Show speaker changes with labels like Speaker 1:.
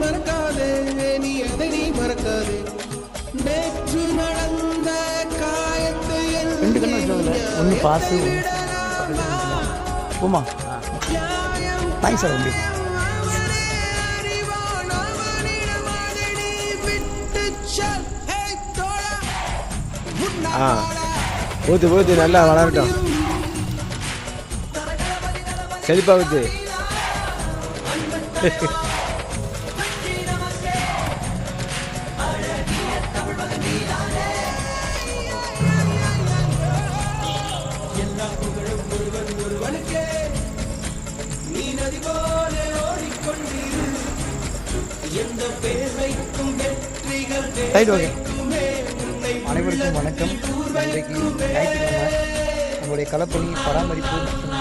Speaker 1: மறக்காதே நீ அதை நீ மறக்காதே. நேற்று நடந்த காயத்தை ஒன்று பாசு தேங்க்ஸ் சார் தம்பி
Speaker 2: ஆ. ஊத்து ஊத்து நல்லா வளரட்டும். செழிப்பா ஊத்து
Speaker 1: ரைட் ஓகே அனைவருக்கும் வணக்கம். இன்றைக்கு ஞாயிற்றுக்கிழமை. நம்மளுடைய களப்பணி பராமரிப்பு மற்றும்